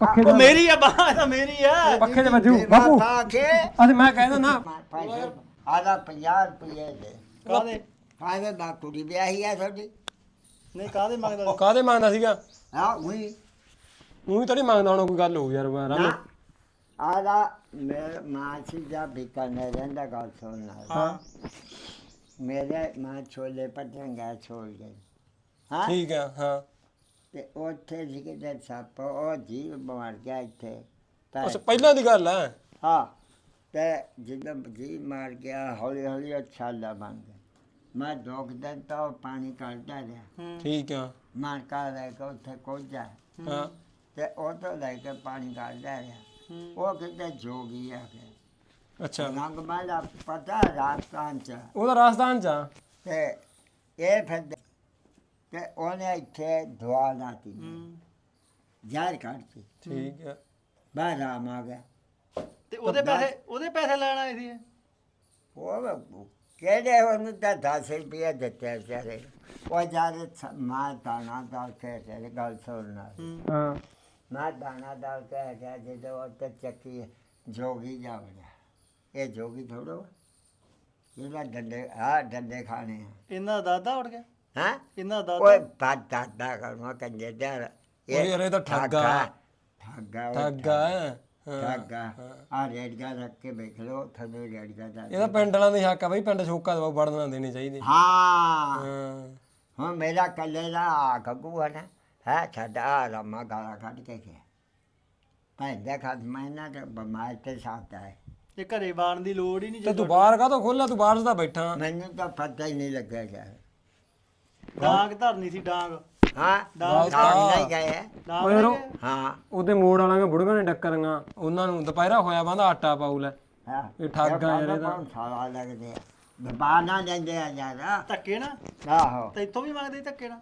ਪੱਖੇ ਉਹ ਦਾ ਮੇਰੀ ਆ ਬਾਹ ਤਾਂ ਮੇਰੀ ਆ। ਪੱਖੇ ਦੇ ਵੱਜੂ ਬਾਪੂ। ਪਾ ਕੇ ਅੱਜ ਮੈਂ ਕਹਿੰਦਾ ਨਾ। ਪੈਸੇ ਆਦਾ 50 ਰੁਪਏ ਦੇ। ਕਾਦੇ ਫਾਇਦਾ ਦਾ ਕੁੜੀ ਵਿਆਹੀ ਆ ਤੁਹਾਡੀ। ਨਹੀਂ ਕਾਦੇ ਮੰਗਦਾ? ਉਹ ਕਾਦੇ ਮੰਗਦਾ ਸੀਗਾ? ਹਾਂ ਉਹੀ। ਉਹੀ ਤਾਂ ਨਹੀਂ ਮੰਗਦਾ ਹੁਣ ਕੋਈ ਗੱਲ ਹੋ ਯਾਰ ਰਾਮੇ ਨਾ ਆਦਾ ਮੈਂ ਮਾਂ ਸੀ ਜਾ ਬਿਕਾਨੇ ਰਹਿੰਦਾ ਗੱਲ ਸੁਣਨਾ ਹਾਂ। ਮੇਰੇ ਮਾਂ ਛੋਲੇ ਪਟਾਂਗਾ ਛੋੜ ਗਈ ਹਾਂ? ਠੀਕ ਆ ਹਾਂ। ਤੇ ਉੱਥੇ ਸੀ ਕਿ ਸੱਪ ਉਹ ਜੀਵ ਮਾਰ ਗਿਆ ਇੱਥੇ। ਤਾਂ ਉਸ ਪਹਿਲਾਂ ਦੀ ਗੱਲ ਹੈ? ਹਾਂ ਤੇ ਜਦੋਂ ਜੀ ਮਾਰ ਗਿਆ ਹੌਲੀ ਹੌਲੀ ਉਹ ਛਾਲਾ ਬਣ ਗਿਆ। ਮੈਂ ਦੋ ਕੁ ਦਿਨ ਤਾਂ ਉਹ ਪਾਣੀ ਕੱਢਦਾ ਰਿਹਾ। ਹੂੰ। ਠੀਕ ਆ। ਮਾਰ ਕਾ ਲੈ ਕੇ ਉੱਥੇ ਕੋਝਾ ਹਾਂ। ਤੇ ਉਹ ਤੋਂ ਲੈ ਕੇ ਪਾਣੀ ਕੱਢਦਾ ਰਿਹਾ। ਉਹ ਕਿਤੇ ਜੋਗੀ ਆ ਕੇ ਅੱਛਾ। ਰੰਗ ਮਾਲਾ ਪਤਾ ਰਾਜਸਥਾਨ ਚ। ਉਹਦਾ ਰਾਜਸਥਾਨ ਚ ਆ। ਤੇ ਇਹ ਫਿਰ ਤੇ ਉਹਨੇ ਇੱਥੇ ਦੁਆ ਲਾਤੀ ਹੂੰ ਜ਼ਾਹਿਰ ਕਰਤੀ ਠੀਕ ਆ ਬਾਹਰ ਰਾਮ ਆ ਗਿਆ ਤੇ ਉਹਦੇ ਪੈਸੇ ਉਹਦੇ ਪੈਸੇ ਲੈਣ ਆਏ ਸੀ ਇਹ? ਉਹ ਕਿਹੜੇ ਉਹਨੂੰ ਤਾਂ 10 ਰੁਪਏ ਦਿੱਤੇ ਵਿਚਾਰੇ ਉਹ ਜਾਰੇ ਮਾਂ ਦਾਣਾ ਦਾਲ ਕੇ ਤੇ ਗੱਲ ਸੁਣਨਾ ਹੂੰ ਹਾਂ ਮਾਂ ਦਾਣਾ ਦਾਲ ਕੇ ਗਿਆ ਜਦੋਂ ਉਹ ਤੇ ਚੱਕੀ ਜੋਗੀ ਜਾ ਵੜਿਆ ਇਹ ਜੋਗੀ ਥੋੜੋ ਇਹਦਾ ਡੰਡੇ ਆ ਡੰਡੇ ਖਾਣੇ ਆ ਇਹਨਾਂ ਦਾ ਦਾਦਾ ਉੜ ਗਿਆ ਹਾਂ? ਇਹਨਾਂ ਦਾ ਓਏ ਬਾਤ ਦਾਦਾ ਕਰਮਾ ਕੰਜੇ ਦਰ ਓਏ ਯਾਰ ਇਹ ਤਾਂ ਠੱਗ। ਠੱਗਾ ਓਏ ਠੱਗਾ ਹੈ। ਹਾਂ? ਠੱਗਾ ਆ। ਰੇੜਗਾ ਰੱਖ ਕੇ ਵੇਖ ਲੋ ਥੱਲੇ ਰੇੜਗਾ ਦਾ ਇਹਦਾ ਪਿੰਡ ਵਾਲਿਆਂ ਦੀ ਹੱਕ ਆ ਬਈ ਪਿੰਡ ਛੋਕਾ ਦਵਾ ਵੜਨਾ ਦੇਣੀ ਚਾਹੀਦੀ। ਹਾਂ। ਹਾਂ। ਹੁਣ ਮੇਰਾ ਕੱਲੇ ਦਾ ਗੱਗੂ ਹੈ ਨਾ ਹੈ? ਛੱਡਾ ਰਮਾ ਗਾਲਾ ਕੱਢ ਕੇ ਗਿਆ। ਭਾਈ ਦੇਖਾ ਮੈਂ ਨਾ ਤੇ ਬਿਮਾਰ ਤੇ ਸਾਥ ਹੈ ਇਹ ਘਰੇ ਬਾਣ ਦੀ ਲੋੜ ਹੀ ਨਹੀਂ ਤੇ ਤੂੰ ਬਾਹਰ ਕਾਹਤੋਂ ਖੋਲਿਆ ਤੂੰ ਬਾਹਰ ਦਾ ਬੈਠਾ। ਮੈਨੂੰ ਤਾਂ ਪਤਾ ਹੀ ਨਹੀਂ ਲੱਗਿਆ ਗਿਆ ਡਾਂਗ ਧਰਨੀ ਸੀ ਡਾਂਗ। ਹਾਂ? ਡਾਂਗ ਨਹੀਂ ਗਏ। ਡਾਂਗ ਓਏ ਲੈ ਰੋ- ਕੇ? ਹਾਂ। ਉਹਦੇ ਮੋੜ ਵਾਲਾਂ ਬੁੜੀਆਂ ਨੇ ਡੱਕਰੀਆਂ। ਉਹਨਾਂ ਨੂੰ ਦੁਪਹਿਰਾ ਹੋਇਆ ਬੰਦਾ ਆਟਾ ਪਾਉ ਲੈ। ਹਾਂ। ਇਹ ਠੱਗ ਆ ਯਾਰ ਇਹਦਾ। ਸਾਲਾ ਲੱਗਦੇ ਆ? ਦਬਾਨਾ ਲੈਂਦੇ ਆ ਯਾਰ। ਧੱਕੇ ਨਾ। ਆਹੋ। ਤੇ ਇੱਥੋਂ ਵੀ ਮੰਗਦੇ ਸੀ ਧੱਕੇ ਨਾ।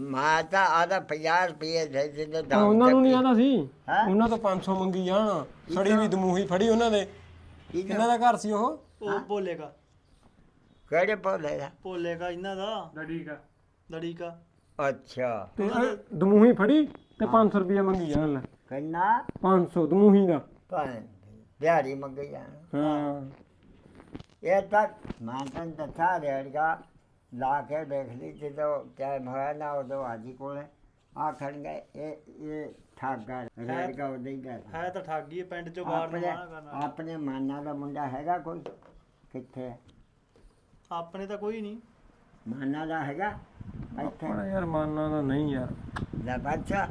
ਮੈਂ ਤਾਂ ਆਦਾ 50 ਰੁਪਏ ਦੇ ਦਿੰਦੇ ਤਾਂ ਉਹਨਾਂ ਨੂੰ ਨਹੀਂ ਆਂਦਾ ਸੀ। ਹੈਂ? ਉਹਨਾਂ ਤੋਂ 500 ਮੰਗੀ ਜਾਣ। ਸੜੀ ਵੀ ਦਮੂਹੀ ਫੜੀ ਉਹਨਾਂ ਦੇ। ਇਹਨਾਂ ਦਾ ਘਰ ਸੀ ਉਹ। ਉਹ ਬੋਲੇਗਾ ਕਿਹੜੇ ਬੋਲੇ ਦਾ? ਬੋਲੇਗਾ ਇਹਨਾਂ ਦਾ। ਲੜੀ ਕਾ ਲੜੀ ਕਾ। ਅੱਛਾ। ਤੇ ਇਹ ਦਮੂਹੀ ਫੜੀ ਤੇ 500 ਰੁਪਏ ਮੰਗੀ ਜਾਣ ਲੈ। ਕਿੰਨਾ? 500 ਦਮੂਹੀ ਦਾ। ਭਾਂ ਦਿਹਾੜੀ ਮੰਗੀ ਜਾਣਾ। ਹਾਂ। ਇਹ ਤਾਂ ਮੈਂ ਤਾਂ ਦੱਸਾ ਰੇੜਗਾ ਲਾ ਕੇ ਦੇਖ ਲਈ ਜਦੋਂ ਟਾਈਮ ਹੋਇਆ ਨਾ ਉਦੋਂ ਆਜੀ ਕੋਲੇ ਆਖਣਗੇ ਇਹ ਇਹ ਠਾਗਾ ਰੇੜਗਾ ਉਹਦੇ ਹੀ ਗਿਆ ਹੈ ਤਾਂ ਠੱਗੀ ਹੈ ਪਿੰਡ ਚੋਂ ਬਾਹਰ ਨੂੰ ਆਪਣੇ ਕਰਨਾ। ਆਪਣੇ ਮਾਨਾ ਦਾ ਮੁੰਡਾ ਹੈਗਾ ਕੋਈ? ਕਿੱਥੇ ਆਪਣੇ ਤਾਂ ਕੋਈ ਨਹੀਂ। ਮਾਨਾ ਦਾ ਹੈਗਾ। ਇੱਥੇ ਪਰ ਯਾਰ ਮਾਨਾ ਦਾ ਨਹੀਂ ਯਾਰ। ਲੈ ਬੱਚਾ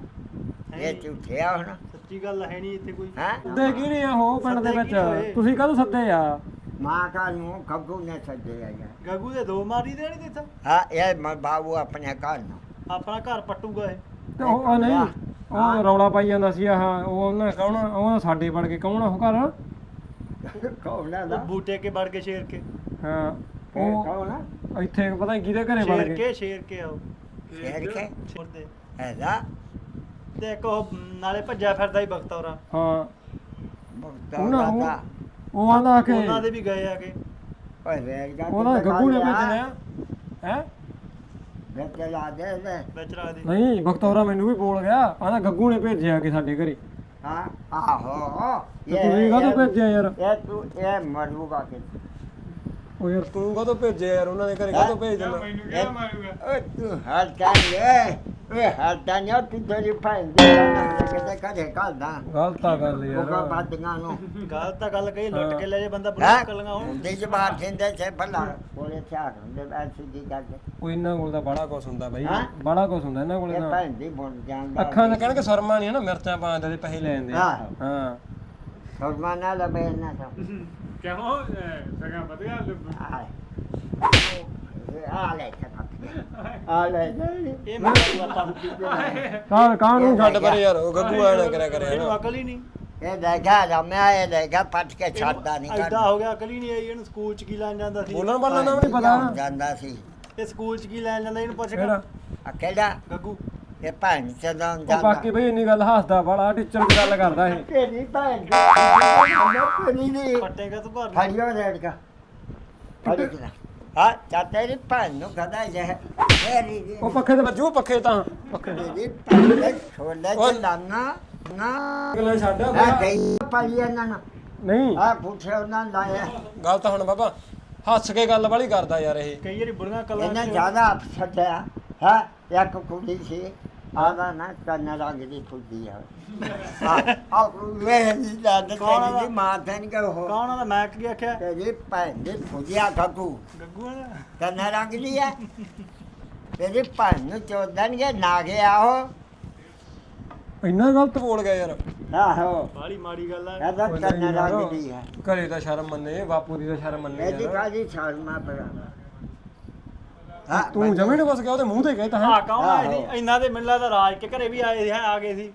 ਇਹ ਝੂਠਿਆ ਹੋਣਾ। ਸੱਚੀ ਗੱਲ ਹੈ ਨਹੀਂ ਇੱਥੇ ਕੋਈ। ਹੈ? ਸੱਦੇ ਕੀ ਨਹੀਂ ਆ ਉਹ ਪਿੰਡ ਦੇ ਸੱਦੇ ਵਿੱਚ? ਤੁਸੀਂ ਕਾਹਦੋਂ ਸੱਦੇ ਆ? ਮਾਂ ਕਾ ਨੂੰ ਗੱਗੂ ਨੇ ਸੱਜਿਆ ਯਾਰ। ਗੱਗੂ ਦੇ ਦੋ ਮਾਰੀ ਦੇਣੀ ਤੇ ਇੱਥੇ ਹਾਂ ਇਹ ਮ ਬਾਬੂ ਆਪਣੇ ਘਰ ਨੂੰ। ਆਪਣਾ ਘਰ ਪੱਟੂਗਾ ਇਹ। ਤੇ ਉਹ ਉਹ ਨਹੀਂ ਉਹ ਰੌਲਾ ਪਾਈ ਜਾਂਦਾ ਸੀ ਆਹ ਉਹ ਉਹਨਾਂ ਕੌਣ ਉਹ ਸਾਡੇ ਵੜ ਕੇ। ਕੌਣ ਆ ਉਹ ਘਰ? ਕੌਣ ਆ ਉਹ ਦਾ ਬੂਟੇ ਕੇ ਵੜ ਕੇ ਸ਼ੇਰ ਕੇ। ਹਾਂ ਉਹ ਉਹ ਕੌਣ ਆ? ਇੱਥੇ ਪਤਾ ਨਹੀਂ ਕਿਹਦੇ ਘਰੇ ਵੜ ਸ਼ੇਰ ਗਏ। ਕੇ ਸ਼ੇਰ ਕੇ ਆਓ। ਸ਼ੇਰ ਕੇ? ਛੋੜਦੇ ਹੈਦਾ ਤੇ ਇੱਕ ਉਹ ਨਾਲੇ ਭੱਜਿਆ ਫਿਰਦਾ ਹੀ ਬਖਤੌਰਾ ਹਾਂ। ਬਖਤਾ ਉਹਨਾਂ ਉਹ ਦਾ ਉਹ ਆਂਦਾ ਕਿ ਉਹਨਾਂ ਦੇ ਵੀ ਗਏ ਆ ਕੇ। ਓਏ ਵੇਰ ਗਾ ਉਹਦਾ ਗੱਗੂ ਨੇ ਭੇਜਣਾ ਹੈ? ਵੇ ਚਲਾ ਦੇ ਦੇ ਵਿੱਚ ਰੱਖ ਦੇ। ਨਹੀਂ ਬਖਤੌਰਾ ਮੈਨੂੰ ਵੀ ਬੋਲ ਗਿਆ। ਆਂਦਾ ਗੱਗੂ ਨੇ ਭੇਜਿਆ ਕਿ ਸਾਡੇ ਘਰੇ। ਹਾਂ ਆਹੋ। ਤੇ ਤੁਸੀਂ ਕਾਹਤੋਂ ਭੇਜਿਆ ਯਾਰ? ਇਹ ਤੂੰ ਇਹ ਮਰੂਗਾ ਕਿ ਉਹ ਯਾਰ ਤੂੰ ਕਾਹਤੋਂ ਭੇਜਿਆ ਯਾਰ? ਉਹਨਾਂ ਦੇ ਘਰੇ ਕਾਹਤੋਂ ਭੇਜ ਦੇਣਾ ਓਏ ਤੂੰ ਹਰ ਟਾਈਮ ਓਏ ਹਰ ਟਾਈਮ ਤੂੰ ਤੇਰੀ ਭੈਣ ਦੇ ਨਾਲ ਕਿਤੇ ਕਦੇ ਕੱਲਦਾ ਗਲਤ ਆ ਗੱਲ ਉਹ ਯਾਰ। ਕਾ ਬਾਦੀਆਂ ਨੂੰ। ਗੱਲ ਤਾਂ ਗੱਲ ਕਹੀ ਲੁੱਟ ਕੇ ਲੈ ਜੇ ਬੰਦਾ ਹੈ? ਬੁਰਾ ਕਲੀਆਂ ਹੁਣ ਦੇ ਜਬਾਰ ਜਿੰਦੇ ਸੇ ਭਲਾ ਕੋਲੇ ਚਾਰ ਹੁੰਦੇ ਐਸੀ ਦੀ ਗੱਲ ਕੋਈ ਇਹਨਾਂ ਕੋਲ ਤਾਂ ਬੜਾ ਕੁਛ ਹੁੰਦਾ ਬਾਈ। ਹੈਂ? ਬੜਾ ਕੁਛ ਹੁੰਦਾ ਇਹਨਾਂ ਕੋਲ ਇਹ ਤਾਂ। ਭੈਣ ਦੀ ਬੁਣ ਜਾਂਦਾ ਅੱਖਾਂ ਦਾ ਕਹਿਣਗੇ ਸਰਮਾ ਨਹੀਂ ਹੈ ਨਾ ਮਿਰਚਾਂ ਪਾਉਂਦੇ ਤੇ ਪੈਸੇ ਲੈ ਜਾਂਦੇ ਆ। ਆਹੋ। ਹਾਂ ਸਰਮਾਨਾ ਲਬੇ ਨਾ ਤਾਂ। ਕਿਉਂ ਸਗਾ ਵਧੀਆ ਆ ਲੈ ਆ ਲੈ ਇਹ ਮੈਨੂੰ ਆਪਾਂ ਨੂੰ ਕਾਂ ਕਾਂ ਨੂੰ ਛੱਡ ਪਰੇ ਯਾਰ ਉਹ ਗੱਗੂ ਆਇਆ ਨਾ ਕਰਿਆ ਕਰਿਆ ਇਹਨੂੰ ਨਾ ਅਕਲ ਹੀ ਨਹੀਂ। ਇਹ ਦੇਖਾ ਰਮਿਆ ਇਹ ਦੇਖਾ ਪੱਟ ਕੇ ਛੱਡਦਾ ਨਹੀਂ ਐਡਾ ਹੋ ਗਿਆ ਅਕਲ ਹੀ ਨਹੀਂ ਆਈ ਇਹਨੂੰ ਸਕੂਲ ਚ ਕੀ ਲੈਣ ਜਾਂਦਾ ਸੀ? ਬੋਲਣ ਬਾਲਣ ਦਾ ਵੀ ਨਹੀਂ ਪਤਾ ਜਾਂਦਾ ਸੀ। ਇਹ ਸਕੂਲ ਚ ਕੀ ਲੈਣ ਜਾਂਦਾ ਇਹਨੂੰ ਪੁੱਛ ਕਿਹੜਾ? ਕੇ ਅਕੇਲਾ ਗੱਗੂ। ਇਹ ਭੈਣ ਚੋਂ ਉਹ ਜਾਂਦਾ ਬਾਕੀ ਬਈ ਇੰਨੀ ਗੱਲ ਹੱਸਦਾ ਬੜਾ ਟੀਚਰ ਦੀ ਗੱਲ ਕਰਦਾ ਇਹ। ਤੇਰੀ ਭੈਣ ਤੇਰੀ ਨਹੀਂ ਪੱਟੇਗਾ ਤੂੰ ਨੂੰ। ਫੜਿਓ ਰੇੜ ਕਾ। ਹਾਂ ਚਾ ਤੇਰੀ ਭੈਣ ਨੂੰ ਕਹਦਾ ਜਹ ਮੇਰੀ ਉਹ ਪੱਖੇ ਤੇ ਵੱਜੂ ਪੱਖੇ ਤਾਂ। ਪੱਖੇ ਤੇਰੀ ਦੇ ਛੋਲੇ ਓਏ। ਚ ਲਾਨਾ ਨਾ। ਗੱਲਾਂ ਛੱਡ ਆ। ਗਈ ਪਾਲੀ ਇਹਨਾਂ ਨੂੰ ਨਹੀਂ। ਆ ਪੁੱਛੇ ਉਹਨਾਂ ਨੇ ਲਾਇਆ। ਗੱਲ ਤਾਂ ਹੁਣ ਬਾਬਾ ਹੱਸ ਕੇ ਗੱਲ ਵਾਲੀ ਕਰਦਾ ਯਾਰ ਇਹ। ਕਈ ਵਾਰੀ ਬੁੜੀਆਂ ਕਲਾਂ ਇਹਨੇ ਜ਼ਿਆਦਾ ਛੱਡਿਆ। ਹੈ ਇੱਕ ਕੁੜੀ ਸੀ। ਆਦਾ ਨਾ ਕੰਨ ਰੰਗ ਦੀ ਫੁੱਦੀ ਆ। ਆ ਆ ਵੇ ਜੀ ਦਾ ਕੌਣ ਆ? ਤੇਰੀ ਮਾਂ ਤੈਨ ਕਿ ਹੋ ਕੌਣ ਆਦਾ ਮੈਂ ਕੀ ਆਖਿਆ? ਤੇਰੀ ਭੈਣ ਦੀ ਫੁੱਜਿਆ ਗੱਗੂ। ਗੱਗੂ ਦਾ ਕੰਨ ਰੰਗ ਦੀ ਹੈ ਤੇਰੀ ਭੈਣ ਨੂੰ ਚੋਦਣਗੇ ਨਾ ਗਿਆ ਉਹ। ਇੰਨਾ ਗਲਤ ਬੋਲ ਗਿਆ ਯਾਰ। ਆਹੋ। ਬਾਲੀ ਮਾੜੀ ਗੱਲ ਆ। ਇਹਦਾ ਕੰਨ। ਰੰਗ ਦੀ ਹੈ ਘਰੇ ਤਾਂ ਸ਼ਰਮ ਮੰਨੇ ਬਾਪੂ ਦੀ ਤਾਂ ਸ਼ਰਮ ਮੰਨੇ ਇਹਦੀ ਕਾਦੀ ਸ਼ਰਮਾ ਪੜਾ ਹਾਂ ਤੂੰ ਜਮੀਨ ਕੁਛ ਗਿਆ ਉਹਦੇ ਮੂੰਹ ਤੇ ਤਾਂ ਹਾਂ। ਕੌਣ ਆ ਆਹੋ। ਇਹਦੀ ਇੰਨਾ ਦੇ ਮੈਨੂੰ ਲੱਗਦਾ ਰਾਜ ਕੇ ਘਰੇ ਵੀ ਆਏ ਸੀ ਹੈਂ, ਆ ਗਏ ਸੀ।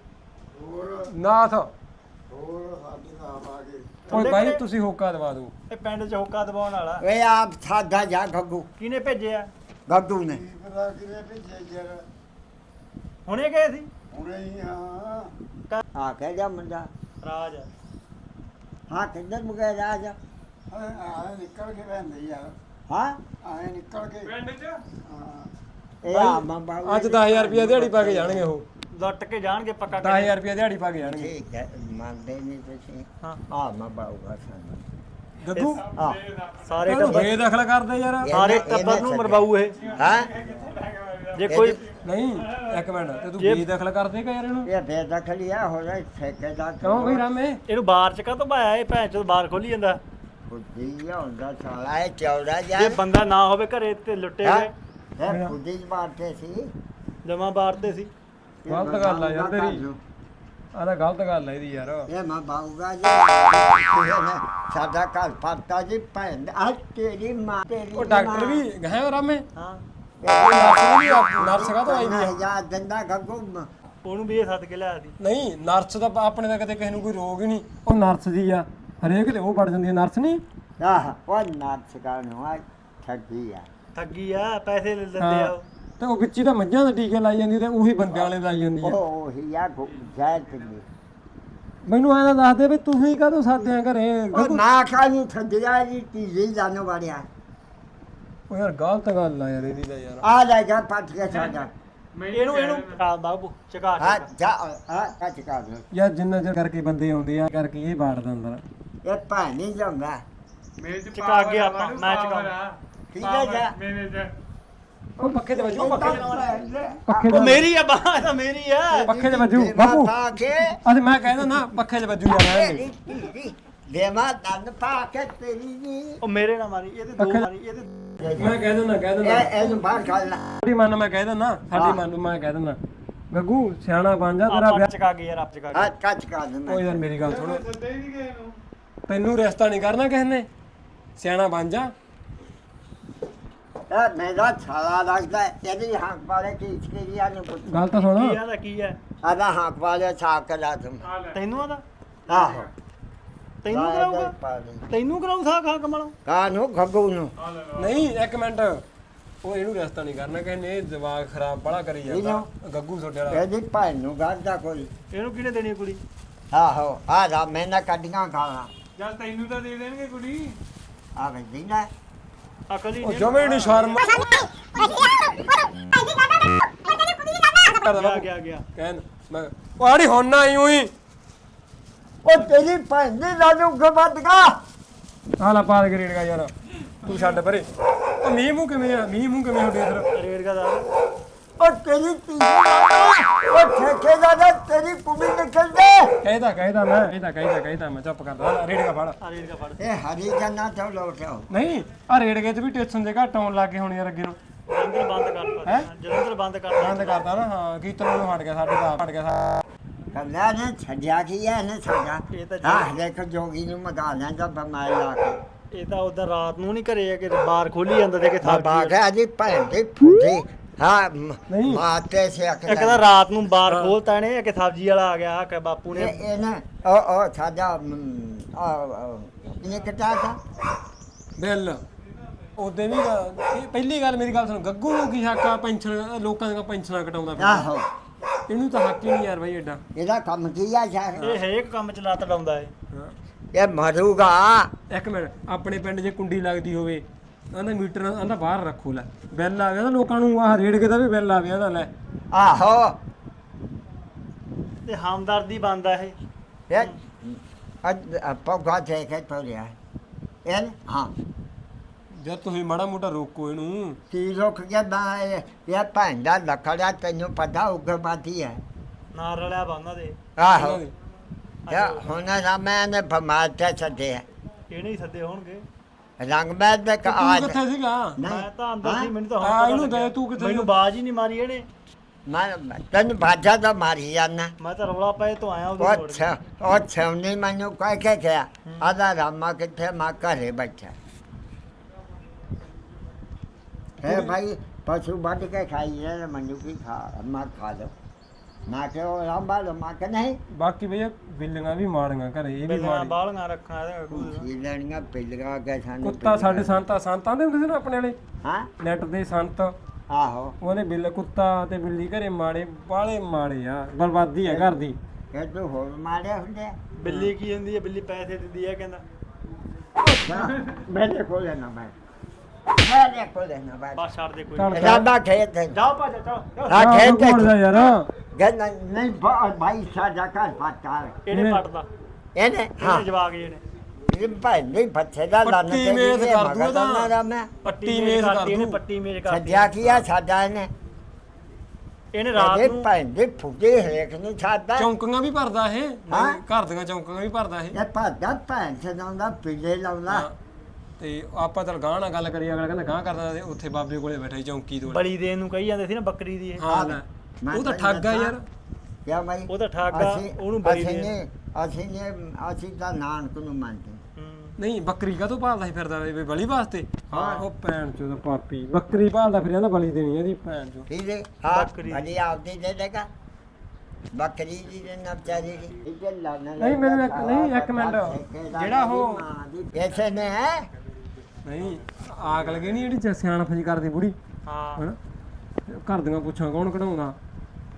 ਨਾਥ। ਹੋਰ ਸਾਡੀ ਨਾਮ ਆ ਗਈ ਓਏ ਬਾਈ ਤੁਸੀਂ ਹੋਕਾ ਦਵਾ ਦਿਓ। ਇਹ ਪਿੰਡ ਚ ਹੋਕਾ ਦਬਾਉਣ ਵਾਲਾ। ਵੇ ਆਪ ਸਾਦਾ ਜਾ ਗੱਗੂ। ਕਿਹਨੇ ਭੇਜਿਆ? ਗੱਗੂ ਨੇ। ਹੁਣੇ ਗਏ ਸੀ? ਆ ਕਹਿ ਜਾ ਮੁੰਡਾ। ਰਾਜ। ਹਾਂ ਕਿੱਧਰ ਮੁਕੇ ਰਾਜ? ਆਏ ਨਿਕਲ ਕੇ ਰਹਿੰਦੇ ਯਾਰ। ਹਾਂ? ਆਏ ਨਿਕਲ ਕੇ ਪਿੰਡ 'ਚ? ਹਾਂ। ਇਹ ਆ ਮੰਬਾ ਅੱਜ 10000 ਰੁਪਏ ਦਿਹਾੜੀ ਪਾ ਕੇ ਜਾਣਗੇ ਉਹ। ਲੁੱਟ ਕੇ ਜਾਣਗੇ ਪੱਕਾ 10000 ਰੁਪਏ ਦਿਹਾੜੀ ਪਾ ਕੇ ਜਾਣਗੇ। ਠੀਕ ਹੈ ਮੰਨਦੇ ਨਹੀਂ ਤੁਸੀਂ। ਹਾਂ। ਆ ਮੰਬਾ ਉਗਾ ਸਾਨੂੰ ਗੱਗੂ? ਆ ਸਾਰੇ ਤੂੰ ਟੱਬਰ ਬੇਦਖਲ ਕਰਦੇ ਯਾਰ। ਸਾਰੇ ਇਹਨੇ- ਟੱਬਰ ਨੂੰ ਇਹਨੇ ਮਰਵਾਊ ਇਹ। ਹਾਂ? ਜੇ ਕੋਈ ਨਹੀਂ ਇੱਕ ਮਿੰਟ ਤੇ ਤੂੰ ਜੇ- ਬੇਦਖਲ ਕਰਦੇ ਕਾ ਯਾਰ ਇਹਨੂੰ। ਇਹ ਬੇਦਖਲੀਆ ਹੋ ਰਿਹਾ ਠੇਕੇਦਾਰ ਕਿਉਂ ਬਈ ਰਾਮੇ? ਇਹਨੂੰ ਬਾਹਰ ਚ ਕਾਹਤੋਂ ਪਾਇਆ ਇਹ? ਭੈਣ ਚੋਂ ਬਾਹਰ ਖੋਲੀ ਜਾਂਦਾ। ਬੁੱਧੀ ਹੁੰਦਾ ਸਾਲਾ ਇਹ ਚੌੜਾ ਜੇ। ਜਾ ਬੰਦਾ ਨਾ ਹੋਵੇ ਘਰੇ ਤੇ ਲੁੱਟੇ ਹਾਂ? ਗਏ। ਇਹ ਬੁੱਧੀ ਚ ਮਾਰਦੇ ਸੀ। ਜਮਾ ਬਾਹਰ ਤੇ ਸੀ ਗਲਤ ਗੱਲ ਆ ਯਾਰ ਤੇਰੀ। ਆਹ ਤਾਂ ਗਲਤ ਗੱਲ ਹੈ ਇਹਦੀ ਯਾਰ। ਇਹ ਮੈਂ ਬਾਊਗਾ ਜੀ। ਸਾਡਾ ਘਰ ਪਰਤਾ ਜੀ ਭੈਣ ਆ ਤੇਰੀ ਮਾਂ ਤੇਰੀ ਉਹ ਡਾਕਟਰ ਵੀ ਹੈ ਰਾਮੇ? ਹਾਂ। ਨਰਸ ਵੀ ਆ- ਨਰਸ ਕਾ ਤੋਂ ਆਈ ਵੀ ਆ ਯਾ ਦੰਦਾ ਗੱਗੂ ਉਹਨੂੰ ਵੀ ਇਹ ਸੱਦ ਕੇ ਲਿਆ ਸੀ। ਨਹੀਂ ਨਰਸ ਤਾਂ ਆਪਣੇ ਦਾ ਕਦੇ ਕਿਸੇ ਨੂੰ ਕੋਈ ਰੋਗ ਹੀ ਨਹੀਂ। ਉਹ ਨਰਸ ਦੀ ਆ। ਹਰੇਕ ਤੇ ਉਹ ਵੜ ਜਾਂਦੀ ਆ ਨਰਸ ਨਹੀਂ? ਆਹ ਉਹ ਨਾਚ ਨੂੰ ਆ ਠੱਗੀ ਆ। ਠੱਗੀ ਆ ਪੈਸੇ ਲੈ ਲੈਂਦੇ ਆ ਉਹ। ਤੇ ਉਹ ਵਿੱਚ ਤਾਂ ਮੱਝਾਂ ਦੇ ਟੀਕੇ ਲਾਈ ਜਾਂਦੀ ਤੇ ਉਹੀ ਬੰਦਿਆਂ ਵਾਲੇ ਲਾਈ ਜਾਂਦੀ ਉਹ ਆ। ਉਹੀ ਆ ਜੈਤ ਦੀ ਮੈਨੂੰ ਐਂ ਤਾਂ ਦੱਸ ਦੇ ਵੀ ਤੁਸੀਂ ਕਾਹਤੋਂ ਸਾਦੇ ਆ ਘਰੇ? ਉਹ ਨਾ ਖਾਣੀ ਠੱਗਿਆ ਜੀ ਤੀਜੀ ਜਾਨੋ ਵਾਲਿਆ ਉਹ ਯਾਰ ਗਲਤ ਗੱਲ ਆ ਯਾਰ ਇਹਦੀ ਤਾਂ ਯਾਰ। ਆ ਜਾਏਗਾ ਪੱਟ ਕੇ ਸਾਡਾ ਇਹਨੂੰ ਇਹਨੂੰ ਆ ਬਾਬੂ ਚਕਾ ਹਾਂ ਚਕਾ। ਜਾ ਆ ਕੱਚ ਕਰ ਦੋ। ਯਾਰ ਜਿੰਨਾ ਚਿਰ ਕਰਕੇ ਬੰਦੇ ਆਉਂਦੇ ਆ ਕਰਕੇ ਇਹ ਬਾੜਦਾ ਅੰਦਰ। ਇਹ ਪਾਣੀ ਜਾਂਦਾ ਮੇਰੇ 'ਚ ਚੁਕਾ ਕੇ ਆ, ਆਪਾਂ, ਮੈਂ। ਆ। ਠੀਕ ਹੈ ਜਾ। ਮੇਰੇ 'ਚ। ਉਹ ਪੱਖੇ ਤੇ ਵੱਜੋ ਪੱਖੇ ਪੱਖੇ ਉਹ ਮੇਰੀ ਆ ਬਾਹ ਤਾਂ ਮੇਰੀ ਆ। ਪੱਖੇ 'ਚ ਵੱਜੂ। ਬਾਪੂ ਪਾ ਕੇ। ਮੈਂ ਕਹਿੰਦਾ ਨਾ ਪੱਖੇ 'ਚ ਵੱਜੂ ਯਾਰ। ਐਂ ਧੀ ਦੇਵਾ ਦੰਦ ਪਾ ਕੇ ਤੇਰੀ ਜੀ। ਉਹ ਮੇਰੇ ਨਾਲ ਮਾਰੀ ਇਹਦੇ ਦੋ ਪੱਖੇ- ਮਾਰੀ ਇਹਦੇ ਮੈਂ ਕਹਿ ਦਿੰਦਾ ਕਹਿ ਦਿੰਦਾ। ਇਹ ਇਹਨੂੰ ਬਾਹਰ ਕੱਢ ਲੈ। ਸਾਡੀ ਮਨ ਮੈਂ ਕਹਿ ਦਿੰਦਾ ਸਾਡੀ ਮਨ ਨੂੰ ਮੈਂ ਕਹਿ ਦਿੰਦਾ। ਗੱਗੂ ਸਿਆਣਾ ਬਣ ਜਾ ਤੇਰਾ ਆਪਾਂ ਵਿਆਹ ਚਕਾ ਕੇ ਯਾਰ ਆਪ ਚਕਾ ਆ ਕੇ ਕੱਚ ਕਰ ਦੇ ਓ ਯਾਰ ਮੇਰੀ ਗੱਲ ਸੁਣ। ਸੱਦੇ ਹੀ ਨਹੀਂ ਗਏ ਨੂੰ। ਤੈਨੂੰ ਰਿਸ਼ਤਾ ਨਹੀਂ ਕਰਨਾ ਕਿਸੇ ਨੇ। ਸਿਆਣਾ ਬਣ ਜਾ। ਇਹ ਮੇਰਾ ਛਾਲਾ ਲੱਗਦਾ ਹੈ। ਇਹਦੀ ਹੱਕ ਵਾਲੇ ਕੀ ਇਸਕਰੀਆ ਨੂੰ ਪੁੱਛ। ਗੱਲ ਤਾਂ ਸੁਣ। ਕੀ ਆ ਦਾ ਕੀ ਆ? ਆਦਾ ਹੱਕ ਵਾਲੇ ਛਾਕ ਲੈ ਤੈਨੂੰ ਆਦਾ? ਆਹੋ। ਤੈਨੂੰ ਕਰਾਊਗਾ? ਤੈਨੂੰ ਕਰਾਊ ਸਾਖ ਹਾਂ ਕਮਲ ਕਾਨੂੰ ਗੱਗੂ ਨੂੰ। ਨਹੀਂ ਇੱਕ ਮਿੰਟ। ਉਹ ਇਹਨੂੰ ਰਿਸ਼ਤਾ ਨਹੀਂ ਕਰਨਾ ਨੇ। ਇਹ ਦਿਮਾਗ ਖਰਾਬ ਬੜਾ ਕਰੀ ਜਾਂਦਾ। ਗੱਗੂ ਤੁਹਾਡੇ ਵਾਲਾ। ਇਹਦੀ ਭੈਣ ਨੂੰ ਗਾਦਾ ਕੋਈ। ਇਹਨੂੰ ਕਿਹਨੇ ਦੇਣੀ ਆ ਕੁੜੀ? ਆਹੋ ਆ ਜਾ ਮੈਂ ਨਾ ਕੱਢੀਆਂ ਗਾਲਾਂ। ਚੱਲ ਤੈਨੂੰ ਤਾਂ ਦੇ ਦੇਣਗੇ ਕੁੜੀ। ਆ ਵੇਦੀ ਨਾ ਅਕਲ ਹੀ ਉਹ ਨਹੀਂ ਜਮੇ ਨਹੀਂ ਸ਼ਰਮ। ਕਰਦਾ ਗਿਆ ਬਾਪੂ ਗਿਆ ਗਿਆ। ਕਹਿਣ ਮੈਂ ਉਹ ਆੜੀ ਹੁਣ ਨਾ ਆਈ ਹੋਈ ਉਹ ਤੇਰੀ ਭੈਣ ਦੀ ਲਾਲੂ ਗਵਦਗਾ ਆ ਲੈ ਪਾ ਦੇ ਯਾਰ। ਤੂੰ ਛੱਡ ਪਰੇ। ਉਹ ਮੀਂਹ ਮੂੰਹ ਕਿਵੇਂ ਆ? ਮੀਂਹ ਮੂੰਹ ਕਿਵੇਂ ਹੁੰਦੇ ਇਧਰ? ਰੇਡ ਦਾ। ਉਹ ਤੇਰੀ ਤੀਜੀ ਉਹ ਠੇਕੇ ਦਾ ਤੇਰੀ ਕੁੜੀ ਨਿਕਲ ਦੇ ਕਹਿਦਾ ਕਹਿਦਾ ਮੈਂ ਕਹਿਦਾ ਕਹਿਦਾ ਕਹਿਦਾ ਮੈਂ ਚੁੱਪ ਕਰਦਾ ਰੇੜ ਗਾ ਫੜ। ਆ ਰੇਡ ਦਾ ਫੜ। ਇਹ ਹਰੀ ਜੰਨਾ ਤੋਂ ਲੋਟਾਓ ਨਹੀਂ ਆ ਰੇੜ ਗੇ ਚ ਵੀ ਟੇਸ਼ਨ ਜੇ ਘੱਟ ਆਉਣ ਲੱਗੇ ਹੁਣ ਯਾਰ ਅੱਗੇ ਨੂੰ। ਜਲੰਧਰ ਬੰਦ ਕਰਤਾ ਹੈਂ? ਜਲੰਧਰ ਬੰਦ ਕਰਤਾ ਬੰਦ ਕਰਤਾ ਨਾ ਹਾਂ ਕੀਰਤਨ ਨੂੰ ਹਟ ਗਿਆ ਸਾਡੇ ਦਾ ਹਟ ਗਿਆ ਸਾ- ਕੱਲਾ ਨੇ ਛੱਡਿਆ ਕੀ ਹੈ ਇਹਨੇ ਸਾਡਾ? ਇਹ ਤਾਂ ਹਾਂ ਦੇਖ ਜੋਗੀ ਨੂੰ ਮਗਾ ਲੈਂਦਾ ਬਮਾਈ ਲਾ ਕੇ। ਇਹ ਤਾਂ ਉਧਰ ਰਾਤ ਨੂੰ ਨਹੀਂ ਘਰੇ ਆ ਕਿ ਬਾਹਰ ਖੋਲੀ ਜਾਂਦਾ ਤੇ ਕਿ। ਬਾਗ ਹੈ ਜੀ ਭੈਣ ਦੀ ਫੁੱਟੀ। ਹਾਂ ਨਹੀਂ। ਮਾਤੇ ਸੇ ਅਕ ਇੱਕ ਤਾਂ ਰਾਤ ਨੂੰ ਬਾਹਰ ਖੋਲਤਾ ਨੇ ਕਿ ਸਬਜ਼ੀ ਵਾਲਾ ਆ ਗਿਆ ਕਿ ਬਾਪੂ ਨੇ। ਇਹ ਨਾ ਉਹ ਉਹ ਸਾਡਾ ਇਹ ਕਿਤਾ ਦਾ? ਬਿੱਲ। ਉਹਦੇ ਵੀ ਗਾ- ਇਹ ਪਹਿਲੀ ਗੱਲ ਮੇਰੀ ਗੱਲ ਸੁਣ ਗੱਗੂ ਨੂੰ ਕੀ ਹੱਕ ਆ ਪੈਨਸ਼ਨ ਲੋਕਾਂ ਦੀਆਂ ਪੈਨਸ਼ਨਾਂ ਕਟਾਉਂਦਾ ਫਿਰ ਆਹੋ। ਇਹਨੂੰ ਤਾਂ ਹੱਕ ਹੀ ਨਹੀਂ ਯਾਰ ਬਾਈ ਐਡਾ ਇਹਦਾ ਕੰਮ ਕੀ ਆ ਸ਼ਾਇਦ ਇਹ ਹਰੇਕ ਕੰਮ ਚ ਲੱਤ ਡਾਉਂਦਾ ਏ। ਹਾਂ। ਇਹ ਮਰੂਗਾ। ਇੱਕ ਮਿੰਟ ਆਪਣੇ ਪਿੰਡ 'ਚ ਕੁੰਡੀ ਲੱਗਦੀ ਹੋਵੇ ਆਂਦਾ ਮੀਟਰ ਆਂਦਾ ਬਾਹਰ ਰੱਖੋ ਲੈ। ਬਿੱਲ ਆ ਗਿਆ ਤਾਂ ਲੋਕਾਂ ਨੂੰ ਆਹ ਰੇੜ ਕੇ ਦਾ ਵੀ ਬਿੱਲ ਆ ਗਿਆ ਇਹਦਾ ਲੈ। ਆਹੋ। ਤੇ ਹਮਦਰਦੀ ਬੰਦਾ ਇਹ। ਇਹ ਅੱਜ ਪੌਗਾ ਦੇ ਕੇ ਤੋਰਿਆ ਇਹ ਹਾਂ। ਜਦ ਤੁਸੀਂ ਮਾੜਾ ਮੋਟਾ ਰੋਕੋ ਇਹਨੂੰ। ਕੀ ਰੁਕ ਗਿਆ ਮੈਂ ਇਹ ਇਹ ਭੈਣ ਦਾ ਲੱਕੜਾ ਤੈਨੂੰ ਪਤਾ ਉਗਰਬਾਦੀ ਹੈ। ਨਾਲ ਰਲਿਆ ਵਾ ਉਹਨਾਂ ਦੇ। ਆਹੋ। ਇਹ ਹੁਣ ਨਾ ਮੈਂ ਨੇ ਬਿਮਾਰ ਤੇ ਛੱਡੇ ਇਹਨੇ ਹੀ ਸੱਦੇ ਹੋਣਗੇ। ਰੰਗ ਮੈਂ ਦੇ ਤੂੰ ਆਜ ਕਿੱਥੇ ਸੀਗਾ? ਮੈਂ ਤਾਂ ਅੰਦਰ ਸੀ ਮੈਨੂੰ ਤਾਂ ਹੁਣ ਹਾਂ, ਪਤਾ ਇਹਨੂੰ ਲੱਗਿਆ। ਦੇ, ਤੂੰ ਕਿੱਥੇ ਮੈਨੂੰ? ਬਾਜ ਹੀ ਨਹੀਂ ਮਾਰੀ ਇਹਨੇ। ਮੈਂ ਤੈਨੂੰ ਬਾਜਾ ਦਾ ਮਾਰੀ ਜਾਨਾ ਮੈਂ ਤਾਂ ਰੌਲਾ ਪਏ ਤੋਂ ਆਇਆ ਉਹਦੇ ਉਹ ਛ ਉਹ ਛਵਨੀ ਮੈਨੂੰ ਕਹਿ ਕੇ ਗਿਆ ਆਦਾ ਰਾਮਾ ਕਿੱਥੇ ਮੈਂ ਘਰੇ ਬੈਠਾ। ਹੈ ਭਾਈ ਪਸ਼ੂ ਵੱਢ ਕੇ ਖਾਈਏ ਤੇ ਮੈਨੂੰ ਕੀ ਖਾ ਮੈਂ ਖਾ ਲਓ ਮੈਂ ਕਿਹਾ ਉਹ ਰਾਮਾ ਲੋ ਮੈਂ ਕਿ ਨਹੀਂ। ਬਾਕੀ ਭਈਆ ਬਿੱਲੀਆਂ ਵੀ ਮਾੜੀਆਂ ਘਰੇ ਇਹ ਵੀ ਬਿੱਲੀਆਂ ਮਾੜੀ। ਬਾਲੀਆਂ ਰੱਖਾਂ ਇਹਦੇ ਕੋਲ ਕੀ ਲੈਣੀਆਂ ਪਿਲਗਾ ਕੇ ਸਾਨੂੰ ਕੁੱਤਾ ਸਾਡੇ। ਸੰਤਾਂ ਸੰਤਾਂ ਦੇ ਹੁੰਦੇ ਸੀ ਨਾ ਆਪਣੇ ਵਾਲੇ? ਹਾਂ? ਨੈਟ ਦੇ ਸੰਤ। ਆਹੋ। ਉਹਨੇ ਬਿੱਲ ਕੁੱਤਾ ਤੇ ਬਿੱਲੀ ਘਰੇ ਮਾੜੇ ਬਾਲੇ ਮਾੜੇ ਆ ਬਰਬਾਦੀ ਆ ਘਰ ਦੀ। ਇਹ ਤੂੰ ਹੋਰ ਮਾਰੇ ਹੁੰਦੇ? ਬਿੱਲੀ ਕੀ ਹੁੰਦੀ ਹੈ ਬਿੱਲੀ ਪੈਸੇ ਦਿੰਦੀ ਹੈ ਕਹਿੰਦਾ। ਮੇਰੇ ਕੋਲ ਨਾ ਮੈਂ। ਬਸ ਛੱਡ ਦੇ ਕੋਈ ਖੇਤ ਹੈ। ਜਾਓ ਭਾਜਾ ਚਲੋ ਹਾਂ ਆਹ ਖੇਤ ਭਗਵਾਨ ਦਾ ਹੈ ਯਾਰ। ਕਹਿੰਦਾ ਨਹੀਂ ਭਾ- ਭਾਈ ਸਾਡਾ ਘਰ ਫਾਟਾ ਹੈ। ਇਹਨੇ ਇਹਨੇ- ਪੱਟਦਾ। ਇਹਨੇ? ਹਾਂ। ਇਹਨੇ ਜਵਾਕ ਇਹਨੇ ਇਹ ਭਾਈ ਨਹੀਂ ਬੱਚੇ ਦਾ ਲੰਨ ਪੱਟੀ ਤੇ ਮੇਜ਼ ਨਹੀਂ ਕਰ ਦੂੰ ਇਹਦਾ। ਮਗਰ ਦਾ ਮੈਂ। ਪੱਟੀ ਮੇਜ਼ ਕਰ ਕਰਤੀ ਇਹਨੇ ਦੂੰ। ਪੱਟੀ ਮੇਜ਼ ਕਰਤੀ ਛੱਡਿਆ ਕੀ ਆ ਸਾਡਾ ਇਹਨੇ? ਇਹਨੇ ਰਾਤ ਇਹਦੇ ਨੂੰ ਭੈਣ ਦੇ ਫੁੱਟੇ ਹੇਕ ਨਹੀਂ ਛੱਡਦਾ। ਚੌਂਕੀਆਂ ਵੀ ਭਰਦਾ ਇਹ। ਹਾਂ? ਘਰ ਦੀਆਂ ਚੌਂਕੀਆਂ ਵੀ ਭਰਦਾ ਇਹ। ਇਹ ਭਾਦਾ ਭੈਣ ਸਦਾਉਂਦਾ ਪੀਲੇ ਲਾਉਂਦਾ। ਹਾਂ। ਤੇ ਆਪਾਂ ਤਾਂ ਗਾਂ ਨਾਲ ਗੱਲ ਕਰੀ ਅਗਲਾ ਕਹਿੰਦਾ ਗਾਂ ਕਰਦਾ ਤੇ ਉੱਥੇ ਬਾਬੇ ਕੋਲੇ ਬੈਠਾ ਸੀ ਚੌਂਕੀ ਤੋਂ। ਬਲੀ ਦੇਣ ਨੂੰ ਕਹੀ ਜਾਂਦੇ ਸੀ ਨਾ ਬੱਕਰੀ ਦੀ ਇਹ। ਹਾਂ ਲੈ। ਮੈਂ ਉਹ ਤਾਂ ਠੱਗ ਆ ਯਾਰ। ਕਿਆ ਭਾਈ ਉਹ ਤਾਂ ਠੱਗ ਆ, ਅਸੀਂ- ਉਹਨੂੰ ਬਲੀ ਅਸੀਂ ਦੇ। ਨੇ ਅਸੀਂ ਨੇ ਅਸੀਂ ਤਾਂ ਨਾਨਕ ਨੂੰ ਮੰਨਦੇ। ਹੂੰ। ਨਹੀਂ ਬੱਕਰੀ ਕਾ ਤੋਂ ਭਾਲਦਾ ਸੀ ਫਿਰਦਾ ਵੀ ਬਲੀ ਵਾਸਤੇ? ਹਾਂ। ਉਹ ਭੈਣ ਚੋਂ ਦਾ ਪਾਪੀ ਬੱਕਰੀ ਭਾਲਦਾ ਫਿਰ ਇਹਦਾ ਬਲੀ ਦੇਣੀ ਇਹਦੀ ਭੈਣ ਚੋਂ ਠੀਕ ਹੈ। ਹਾਂ ਬੱਕਰੀ। ਭਲੀ ਆਪਦੀ ਦੇ ਦੇਗਾ। ਬੱਕਰੀ ਦੀ ਦੇ ਨਾ ਵਿਚਾਰੀ ਦੀ। ਠੀਕ ਹੈ ਲਾਣਾ ਨਹੀਂ, ਮੈਨੂੰ ਇੱਕ- ਨਹੀਂ, ਇੱਕ ਮਿੰਟ। ਜਿਹੜਾ ਉਹ- ਐਸੇ ਨੇ। ਹੈ ਨਹੀਂ ਆਗ ਲਗੇ ਨਹੀਂ ਜਿਹੜੀ ਸਿਆਣਪ ਜੀ ਕਰਦੀ ਬੁੜੀ? ਹਾਂ। ਹਨਾ? ਘਰ ਦੀਆਂ ਪੁੱਛਾਂ ਕੌਣ ਕਢਾਉਂਦਾ?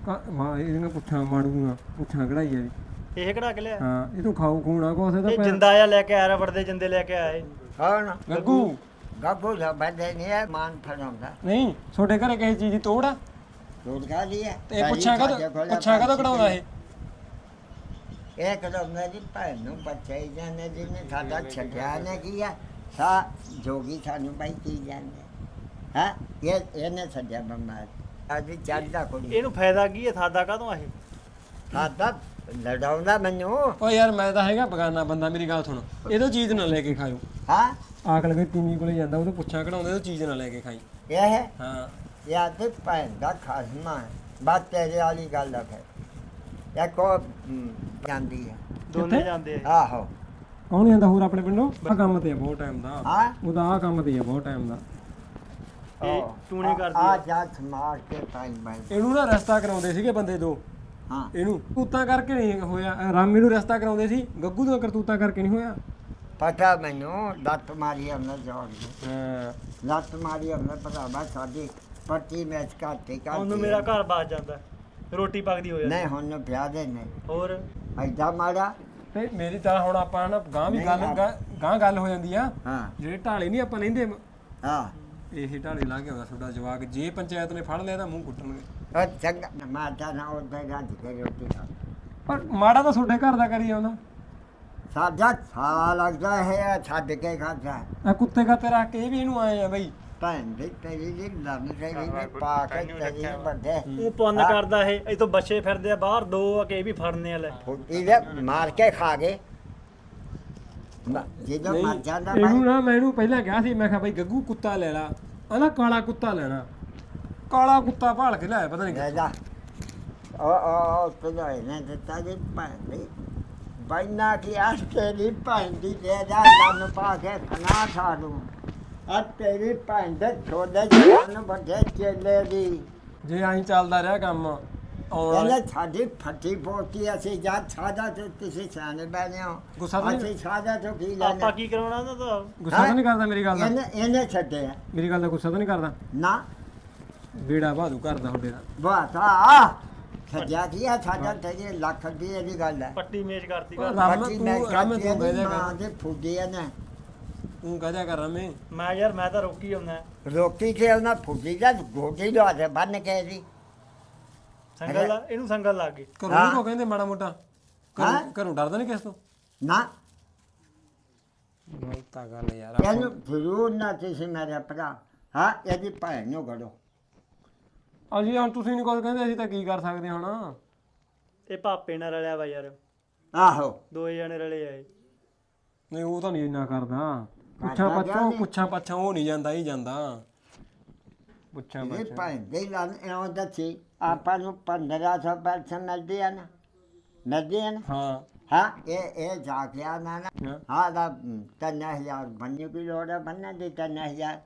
ਕ- ਮਾਂ ਇਹਦੀਆਂ ਪੁੱਛਾਂ ਮਾੜੂਆਂ ਪੁੱਛਾਂ ਵੀ। ਇਹ ਕਿਹੜਾ ਕਿ ਲਿਆ? ਹਾਂ ਇਹ ਤੋਂ ਖਾਊ ਖੂਣਾ ਕੋਸੇ ਦਾ ਇਹ ਜਿੰਦਾ ਆ ਲੈ ਕੇ ਆਇਆ ਰਬੜ ਦੇ ਜਿੰਦੇ ਲੈ ਕੇ ਆਏ ਕੌਣ? ਗੱਗੂ। ਗੱਗੂ ਦਾ ਬੰਦੇ ਨਹੀਂ ਹੈ ਮਾਨ ਫੜਾਉਂਦਾ। ਨਹੀਂ ਛੋਟੇ ਘਰੇ ਕਿਸੇ ਚੀਜ਼ ਦੀ ਤੋੜ ਆ? ਰੋਡ ਕਾ ਲਿਆ ਤੇ ਇਹ ਪੁੱਛਾਂ ਕਦੋਂ ਪੁੱਛਾਂ ਕਦੋਂ ਕਢਾਉਂਦਾ ਇਹ? ਇਹ ਕਦੋਂ ਮੇਰੀ ਭੈਣ ਨੂੰ ਬੱਚੇ ਹੀ ਜਾਣੇ ਜਿਹਨੇ ਸਾਡਾ ਛੱਡਿਆ ਨੇ ਕੀਆ ਸਾ ਜੋਗੀ ਸਾਨੂੰ ਬਾਈ ਕੀ ਜਾਂਦੇ ਹਾਂ ਇਹ ਇਹਨੇ ਛੱਡਿਆ ਬੰਦਾ ਅੱਜ ਚੱਲਦਾ ਕੋਈ ਇਹਨੂੰ ਫਾਇਦਾ ਕੀ ਹੈ ਸਾਦਾ ਕਾਹਤੋਂ ਇਹ ਸਾਡਾ ਲੜਾਉਂਦਾ ਮੈਨੂੰ ਓ ਯਾਰ ਮੈਂ ਤਾਂ ਹੈਗਾ ਬਗਾਨਾ ਬੰਦਾ ਮੇਰੀ ਗੱਲ ਸੁਣ ਇਹਦੋਂ ਚੀਜ਼ ਨਾ ਲੈ ਕੇ ਖਾਇਓ ਹਾਂ ਆਕਲ ਕੇ ਤੀਵੀਂ ਕੋਲੇ ਜਾਂਦਾ ਉਹਦੇ ਪੁੱਛਾਂ ਕਢਾਉਂਦੇ ਉਹ ਚੀਜ਼ ਨਾ ਲੈ ਕੇ ਖਾਈ ਇਹ ਹੈ ਹਾਂ ਯਾ ਤੇ ਭੈਣ ਦਾ ਖਾਸਮਾ ਹੈ ਬਾਤ ਤੇਰੇ ਵਾਲੀ ਗੱਲ ਹੈ ਇਹ ਕੋ ਹਮ, ਜਾਂਦੀ ਹੈ ਦੋਨੇ ਕਿੱਥੇ? ਜਾਂਦੇ ਆ ਆਹੋ ਕੌਣ ਜਾਂਦਾ ਹੋਰ ਆਪਣੇ ਪਿੰਡੋਂ। ਆ ਕੰਮ ਤੇ ਆ ਬਹੁਤ ਟਾਈਮ ਦਾ। ਹਾਂ? ਉਹਦਾ ਆ ਕੰਮ ਤੇ ਆ ਬਹੁਤ ਟਾਈਮ ਦਾ। ਇਹ ਟੂਣੇ ਕਰਦੀ। ਆ ਆ ਜਾ ਸਮਾਰ ਕੇ ਟਾਈਮ ਬਾਈ ਇਹਨੂੰ ਨਾ ਰਸਤਾ ਕਰਾਉਂਦੇ ਸੀਗੇ ਬੰਦੇ ਦੋ। ਹਾਂ। ਇਹਨੂੰ ਕਰਤੂਤਾਂ ਕਰਕੇ ਨਹੀਂ ਹੋਇਆ। ਰਾਮੀ ਨੂੰ ਰਸਤਾ ਕਰਾਉਂਦੇ ਸੀ। ਗੱਗੂ ਦੀਆਂ ਕਰਤੂਤਾਂ ਕਰਕੇ ਨਹੀਂ ਹੋਇਆ। ਪਤਾ ਮੈਨੂੰ ਲੱਤ ਮਾਰੀ ਹਮਨੇ ਜੋੜ ਦੀ ਹਾਂ। ਲੱਤ ਮਾਰੀ ਹਮਨੇ ਭਰਾਵਾ ਸਾਡੀ ਪੱਟੀ ਮੈਚ ਘਾਟੇ ਘਾਟੇ ਉਹਨੂੰ ਮੇਰਾ ਘਰ ਬਾਜ ਜਾਂਦਾ। ਰੋਟੀ ਪੱਕਦੀ ਹੋ ਜਾਂਦੀ। ਨਹੀਂ ਹੁਣ ਵਿਆਹ ਦੇ ਨਹੀਂ ਹੋਰ? ਐਡਾ ਮਾਰਾ ਤੇ ਮੇਰੀ ਤਾਂ ਹੁਣ ਆਪਾਂ ਨਾ ਗਾਂ ਵੀ ਗੱਲ ਗਾਂ- ਗਾਂ ਗੱਲ ਹੋ ਜਾਂਦੀ ਆ। ਹਾਂ। ਜਿਹੜੇ ਢਾਲੇ ਨਹੀਂ ਆਪਾਂ ਲੈਂਦੇ ਹਾਂ। ਇਹ ਢਾਲੇ ਲਾ ਕੇ ਆਉਂਦਾ ਤੁਹਾਡਾ ਜਵਾਕ। ਜੇ ਪੰਚਾਇਤ ਨੇ ਫੜ ਲਿਆ ਤਾਂ ਮੂੰਹ ਕੁੱਟਣਗੇ। ਉਹ ਚੰਗਾ ਮਾਤਾ ਨਾ ਉਹਦੇ ਗੱਜ ਕੇ ਰੋਟੀ ਖਾ ਪਰ ਮਾੜਾ ਤਾਂ ਤੁਹਾਡੇ ਘਰ ਦਾ ਕਰੀ ਆਉਂਦਾ। ਸਾਡਾ ਸਾਲਾ ਲੱਗਦਾ ਹੈ ਛੱਡ ਕੇ ਖਾਦਾ। ਆ ਕੁੱਤੇ ਖਾਤੇ ਰੱਖ ਕੇ ਇਹ ਵੀ ਇਹਨੂੰ ਆਏ ਆ ਬਈ। ਭੈਣ ਦੀ ਤੇਰੀ ਦੀ ਲੰਨ ਤੇਰੀ ਦੀ ਪਾ ਕੇ ਤੇਰੀ ਵੱਡੇ। ਉਹ ਪੁੰਨ ਕਰਦਾ ਇਹ ਇਹ ਤੋਂ ਬੱਚੇ ਫਿਰਦੇ ਆ ਬਾਹਰ ਦੋ ਆ ਕੇ ਇਹ ਵੀ ਫੜਨੇ ਆ ਲੈ ਫੁੱਟੀ ਦੇ ਮਾਰ ਕੇ ਖਾ ਗਏ। ਮ- ਜਦੋਂ ਮਰ ਜਾਂਦਾ ਇਹਨੂੰ ਭਾਈ ਨਾ ਮੈਂ ਇਹਨੂੰ ਪਹਿਲਾਂ ਕਿਹਾ ਸੀ ਮੈਂ ਕਿਹਾ ਬਈ ਗੱਗੂ ਕੁੱਤਾ ਲੈ ਲਾ ਆਂਦਾ ਕਾਲਾ ਕੁੱਤਾ ਲੈਣਾ। ਕਾਲਾ ਕੁੱਤਾ ਭਾਲ ਕੇ ਲਿਆਇਆ ਪਤਾ ਨਹੀਂ ਲੈ ਜਾ। ਉਹ ਉਹ ਤੁਝੇ ਨੇ ਦਿੱਤਾ ਜੀ ਭੈਣ ਦੀ। ਬੈਨਾ ਕੀ ਆਸ ਤੇਰੀ ਭੈਣ ਦੀ ਦੇ ਜਾ ਲੰਨ ਪਾ ਕੇ ਖਨਾ ਖਾ ਦੂੰ ਆ ਤੇਰੀ ਭੈਣ ਦੇ ਛੋਲੇ ਜਵਾਨ ਵੱਡੇ ਚੇਲੇ ਦੀ। ਜੇ ਐਂ ਚੱਲਦਾ ਰਿਹਾ ਕੰਮ ਆਉਣ ਵਾਲੇ ਕਹਿੰਦੇ ਸਾਡੀ ਫੱਟੀ ਪੋਤੀ ਅਸੀਂ ਜਾਂ ਸਾਦਾ ਤੇ ਤੁਸੀਂ ਸਿਆਣੇ ਬੈਨੇ ਹੋ ਗੁੱਸਾ ਤਾਂ ਨਹੀਂ- ਅਸੀਂ ਸਾਦਾ ਤੋਂ ਕੀ ਆਪਾਂ ਲੈਣਾ ਕੀ ਕਰਾਉਣਾ ਉਹਨਾਂ ਦਾ? ਗੁੱਸਾ ਤਾਂ ਨਹੀਂ ਕਰਦਾ ਮੇਰੀ ਗੱਲ ਦਾ। ਇਹਨੇ ਇਹਨੇ ਛੱਡਿਆ। ਮੇਰੀ ਗੱਲ ਦਾ ਗੁੱਸਾ ਤਾਂ ਨਹੀਂ ਕਰਦਾ। ਨਾ। ਬੇੜਾ ਬਾਦੂ ਕਰਦਾ ਤੁਹਾਡੇ ਦਾ ਬਾਤ ਆ ਛੱਡਿਆ ਕੀ ਆ? ਸਾਡਾ ਤੇ ਇਹ ਲੱਖ ਰੁਪਏ ਦੀ ਗੱਲ ਹੈ। ਪੱਟੀ ਮੇਜ਼ ਕਰਤੀ ਉਹ ਘਰ। ਰਾਮ ਬਾਕੀ ਤੂੰ ਮੈਂ ਰਾਮ ਕਰਦੀ ਤੂੰ ਬਹਿ ਜਾ ਮਾਂ ਕਰ। ਦੇ ਫੁੱਡੀ ਨੇ ਤੂੰ ਕਹਦਾ ਕਰ ਰਮੇ ਮੈਂ? ਯਾਰ ਮੈਂ ਤਾਂ ਰੋਕੀ ਆਉਣਾ ਰੋਟੀ ਕੇ ਉਹਨਾਂ ਫੁੱਡੀ ਦਾ ਗੋਡੀ ਦੇ ਬੰਨ ਕੇ ਦੀ ਸੰਗਲ ਲਾ ਇਹਨੂੰ ਸੰਗਲ ਲੱਗ ਗਈ ਘਰੋਂ ਨੀ ਕੋ ਕਹਿੰਦੇ ਮਾੜਾ ਮੋਟਾ? ਘਰੋਂ ਹਾਂ? ਘਰੋਂ ਡਰਦਾ ਨਹੀਂ ਕਿਸ ਤੋਂ? ਨਾ। ਗਲਤਾ ਗੱਲ ਯਾਰ ਇਹਨੂੰ ਜ਼ਰੂਰ ਨਾ ਤੁਸੀਂ ਮੇਰੇ ਭਰਾ। ਹਾਂ ਇਹਦੀ ਭੈਣ ਨੂੰ ਘੜੋ ਅਜੀ ਹੁਣ ਤੁਸੀਂ ਨਹੀਂ ਕੁਝ ਕਹਿੰਦੇ ਅਸੀਂ ਤਾਂ ਕੀ ਕਰ ਸਕਦੇ ਹਾਂ ਹੁਣ? ਇਹ ਪਾਪੇ ਨਾਲ ਰਲਿਆ ਵਾ ਯਾਰ। ਆਹੋ। ਦੋਏ ਜਣੇ ਰਲੇ ਆਏ ਨਹੀਂ ਉਹ ਤਾਂ ਨਹੀਂ ਇੰਨਾ ਕਰਦਾ। ਪੁੱਛਾਂ ਪੱਛਾਂ? ਪੁੱਛਾਂ ਪੱਛਾਂ ਉਹ ਨਹੀਂ ਜਾਂਦਾ ਹੀ ਜਾਂਦਾ। ਪੁੱਛਾਂ ਇਹ ਪੱਛਾਂ। ਭੈਣ ਦੇ ਲਾਂ ਇਹੋ ਦੱਸੀ ਆਪਾਂ ਨੂੰ 1500 ਪੈਸੇ ਮਿਲਦੇ ਆ ਨਾ। ਮਿਲਦੇ ਆ ਨਾ। ਹਾਂ। ਹਾਂ ਇਹ ਇਹ ਜਾ ਕੇ ਆਣਾ ਨਾ ਹਾਂ। ਹਾਂ ਦਾ ਤਿੰਨ ਹਜ਼ਾਰ ਬੰਨੀ ਕੋਈ ਲੋੜ ਹੈ ਬੰਨਾ ਦੇ ਤਿੰਨ ਹਜ਼ਾਰ।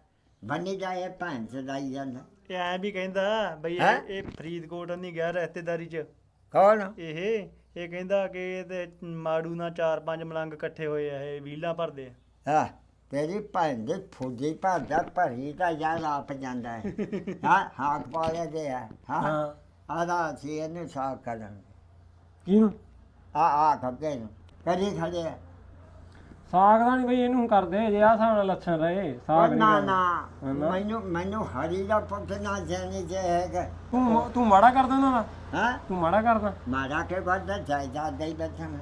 ਬੰਨੀ ਜਾਏ ਭੈਣ ਚਦਾਈ ਜਾਂਦਾ ਇਹ ਐ ਵੀ ਕਹਿੰਦਾ ਬਈ ਇਹ- ਹੈਂ? ਇਹ ਫਰੀਦਕੋਟ ਨਹੀਂ ਗਿਆ ਰਿਸ਼ਤੇਦਾਰੀ ਚ। ਕੌਣ? ਇਹ ਇਹ ਕਹਿੰਦਾ ਕਿ ਇਹਦੇ ਮਾੜੂ ਨਾਲ ਚਾਰ ਪੰਜ ਮਲੰਗ ਇਕੱਠੇ ਹੋਏ ਆ ਇਹ ਵੀਲਾਂ ਭਰਦੇ ਆ। ਹਾਂ। ਤੇਰੀ ਭੈਣ ਦੇ ਫੁੱਦੀ ਭਾਦਾ ਭਰੀ ਤਾਂ ਯਾਰ ਆਪ ਜਾਂਦਾ ਹੈ। ਹਾਂ ਹਾਕ ਪਾਲੇ ਦੇ ਆ ਹਾਂ ਹਾਂ। ਆਦਾ ਸੀ ਇਹਨੂੰ ਸਾਫ਼ ਕਰਨ ਕਿਹਨੂੰ? ਆ ਆ ਖੱਗੇ ਨੂੰ। ਕਰੀ ਖੜੇ ਆ। ਸਾਗ ਦਾ ਨਹੀਂ ਬਈ ਇਹਨੂੰ ਕਰਦੇ ਜੇ ਆ ਹਿਸਾਬ ਨਾਲ ਲੱਛਣ ਰਹੇ ਸਾਗ ਨਹੀਂ ਨਾ। ਨਾ ਨਾ। ਮੈਨੂੰ ਮੈਨੂੰ ਹਰੀ ਦਾ ਪੁੱਤ ਨਾ ਜਾਣੀ ਜੇ ਹੈਗਾ। ਤੂੰ ਤੂੰ ਮਾੜਾ ਕਰਦਾ ਦਾ ਹਾਂ? ਤੂੰ ਮਾੜਾ ਕਰਦਾ। ਮਾਰਾ ਕੇ ਬਾਅਦ ਜਾਇਦਾਦ ਦੇ ਬੈਠਾ ਮੈਂ।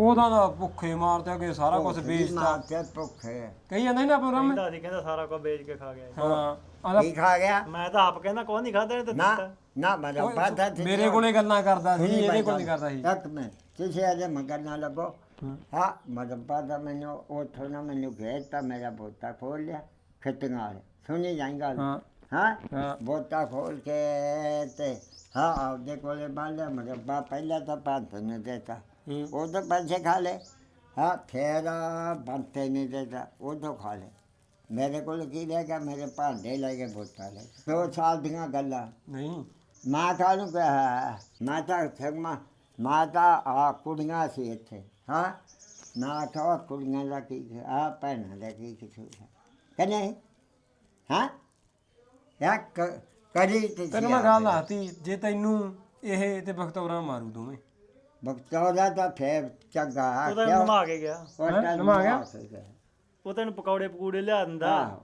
ਉਹਦਾ ਦਾ ਭੁੱਖੇ ਮਾਰਦੇ ਅਗੇ ਸਾਰਾ ਕੁਝ ਵੇਚਤਾ। ਤੇ ਭੁੱਖੇ। ਕਹੀ ਜਾਂਦਾ ਸੀ ਨਾ ਪ੍ਰੋਗਰਾਮ ਕਹਿੰਦਾ ਸੀ ਕਹਿੰਦਾ ਸਾਰਾ ਕੁਝ ਵੇਚ ਕੇ ਖਾ ਗਿਆ। ਹਾਂ ਆਦਾ ਕੀ ਖਾ ਗਿਆ? ਮੈਂ ਤਾਂ ਆਪ ਕਹਿੰਦਾ ਕੋਈ ਨਹੀਂ ਖਾਦਾ ਤੇ ਨਾ ਦਿੱਤਾ। ਨਾ ਮੇਰਾ ਬਾਦਾ ਤੇ ਮੇਰੇ ਕੋਲੇ ਗੱਲਾਂ ਕਰਦਾ ਸੀ ਇਹਦੇ ਕੋਲ ਨਹੀਂ ਕਰਦਾ ਸੀ। ਇੱਕ ਮਿੰਟ ਤੁਸੀਂ ਅਜੇ ਮਗਰ ਨਾ ਲੱਗੋ। ਹਾਂ। ਮਦਮ ਪਾਦਾ ਮੈਨੂੰ ਉਥੋਂ ਨਾ ਮੈਨੂੰ ਭੇਜਤਾ ਮੇਰਾ ਬੋਤਾ ਖੋਲ ਲਿਆ ਖਿੱਤੀਆਂ ਵਾਲੇ। ਸੁਣੀ ਜਾਏਗਾ ਹਾਂ। ਹਾਂ? ਹਾਂ। ਬੋਤਾ ਖੋਲ ਕੇ ਤੇ ਹਾਂ ਆਪਦੇ ਕੋਲੇ ਬੰਨ ਲਿਆ ਮਗਰ ਬਾ ਪਹਿਲਾਂ ਤਾਂ ਪੰਜ ਨੇ ਦੇਤਾ। ਤਾਂ ਪੈਸੇ ਖਾ ਲੈ। ਹਾਂ ਫੇਰ ਬੰਤੇ ਨਹੀਂ ਦੇਤਾ ਉਹ ਤੋਂ ਖਾ ਲੈ। ਮੇਰੇ ਕੋਲ ਕੀ ਲੈ ਗਿਆ? ਮੇਰੇ ਭਾਂਡੇ ਲੈ ਕੇ ਬੋਤਾ ਲੈ ਦੋ ਸਾਲ ਦੀਆਂ ਗੱਲਾਂ। ਨਹੀਂ। ਮਾਤਾ ਨੂੰ ਕਿਹਾ ਮਾਤਾ ਠਗਮਾ ਮਾਤਾ ਆ ਕੁੜੀਆਂ ਸੀ ਇੱਥੇ ਹਾਂ। ਨਾ ਤਾਂ ਕੁੜੀਆਂ ਦਾ ਕੀ ਆ ਭੈਣਾਂ ਦਾ ਕੀ ਕਿਥੋਂ ਕਨੇ ਹਾਂ? ਯਾ ਕਰੀ ਤੇ ਤੈਨੂੰ ਮੈਂ ਗੱਲ ਜੇ ਤੈਨੂੰ ਇਹ ਤੇ ਬਖਤੌਰਾ ਮਾਰੂ ਦੋਵੇਂ। ਬਖਤੌਰਾ ਦਾ ਫੇਰ ਚੰਗਾ ਉਹ ਤਾਂ ਕਿਉਂ? ਨਮਾ ਕੇ ਗਿਆ। ਉਹ ਹੈਂ? ਤਾਂ ਨਮਾ ਗਿਆ? ਉਹ ਤੈਨੂੰ ਪਕੌੜੇ ਪਕੂੜੇ ਲਿਆ ਦਿੰਦਾ। ਆਹੋ,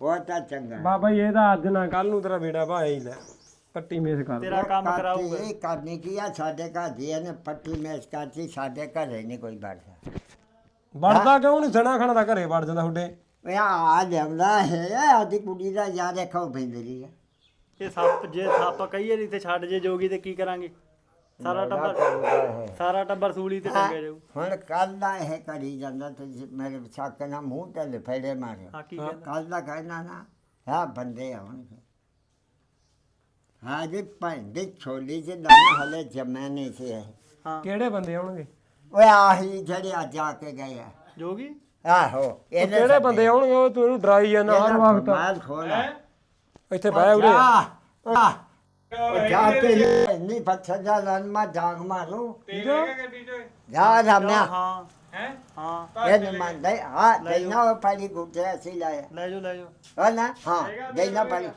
ਉਹ ਤਾਂ ਚੰਗਾ। ਬਾਬਾ ਜੀ ਇਹਦਾ ਅੱਜ ਨਾ ਕੱਲ ਨੂੰ ਤੇਰਾ ਬੇੜਾ ਭਾਇਆ ਹੀ ਲੈ। ਪੱਟੀ ਮੇਸ ਕਰ। ਤੇਰਾ ਕੰਮ ਕਰਾਊਗਾ। ਇਹ ਕਰਨੀ ਕੀ ਆ? ਸਾਡੇ ਘਰ ਦੀ ਇਹਨੇ ਪੱਟੀ ਮੇਸ ਕਰਤੀ ਸਾਡੇ ਘਰੇ ਨਹੀਂ ਕੋਈ ਬੈਠਾ ਵੜਦਾ ਕਿਉਂ ਨਹੀਂ ਸਣਾ ਖਾਣਾ ਦਾ ਘਰੇ ਵੜ ਜਾਂਦਾ ਤੁਹਾਡੇ। ਉਹ ਆ ਲਿਆਉਂਦਾ ਹੈ ਆਦੀ ਕੁੜੀ ਦਾ ਯਾਦ ਰੱਖੋ ਪੈਂਦੀ ਹੈ ਇਹ ਸੱਪ ਜੇ ਸੱਪ ਕਹੀਏ ਨਹੀਂ ਤੇ ਛੱਡ ਜੇ ਜੋਗੀ ਤੇ ਕੀ ਕਰਾਂਗੇ? ਸਾਰਾ ਟੱਬਰ ਸਾਰਾ ਟੱਬਰ ਸੂਲੀ ਤੇ ਟੰਗੇ ਜਾਊ ਹੁਣ ਕੱਲ ਦਾ ਇਹ ਕਰੀ ਜਾਂਦਾ ਤੇ ਜੀ ਮੇਰੇ ਛੱਕ ਨਾਲ ਮੂੰਹ ਤੇ ਲਫੇੜੇ ਮਾਰੇ ਹਾਂ ਕੀ ਕਹਿੰਦਾ? ਕੱਲ ਦਾ ਕਹਿਣਾ ਨਾ ਹਾਂ ਬੰਦੇ ਆਉਣਗੇ ਹਾਂ ਜੀ ਪੰਡੇ ਛੋਲੀ ਚ ਦਾਣਾ ਹਲੇ ਜਮੈ ਨਹੀਂ ਸੀ ਇਹ। ਹਾਂ। ਕਿਹੜੇ ਬੰਦੇ ਆਉਣਗੇ? ਓਏ ਆਹੀ ਜਿਹੜੇ ਅੱਜ ਆ ਕੇ ਗਏ ਆ। ਜੋਗੀ? ਆਹੋ ਇਹਨੇ ਕਿਹੜੇ ਬੰਦੇ ਆਉਣਗੇ? ਉਹ ਤੂੰ ਇਹਨੂੰ ਡਰਾਈ ਜਾਂਦਾ ਹਰ ਵਕਤ। ਮਾਲ ਖੋਲਾ ਇੱਥੇ ਬਹਿ ਉਰੇ। ਆ ਆ ਉਹ ਜਾ ਕੇ ਨਹੀਂ ਪੱਛਾ ਜਾ ਲਨ ਮਾ ਜਾਗ ਮਾਰੂ। ਤੇਲ ਹੈਗਾ ਗੱਡੀ 'ਚ ਜਾ ਰਮਿਆ ਹਾਂ ਹੈ ਹਾਂ? ਇਹ ਨਹੀਂ ਮੰਨਦੇ ਹਾਂ ਦੇਣਾ ਉਹ ਪਾਣੀ ਗੁੱਟੇ ਅਸੀਂ ਲਾਇਆ ਲੈ ਜਾਓ ਲੈ ਜਾਓ। ਹਾਂ ਨਾ? ਹਾਂ ਦੇਣਾ ਪਾਣੀ